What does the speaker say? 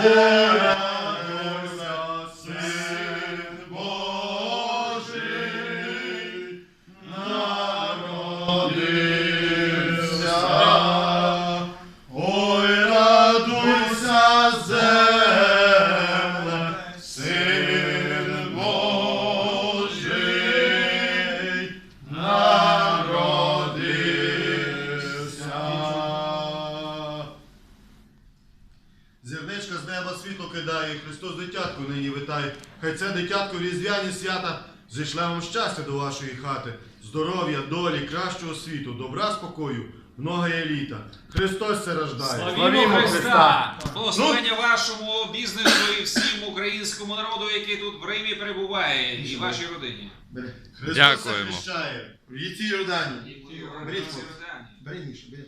Божий, народився. Зірничка з неба світло кидає, Христос дитятку нині витає. Хай це дитятко різдвяні свята зійшле вам щастя до вашої хати, здоров'я, долі, кращого світу, добра, спокою, многоє літа. Христос це рождає. Славімо Христа! Благословення вашому бізнесу і всім українському народу, який тут в Римі перебуває, і вашій родині. Христос Дякуємо. захищає. В Їці Йордані. Беріть, хлопці. родини. Бери Міша, бери.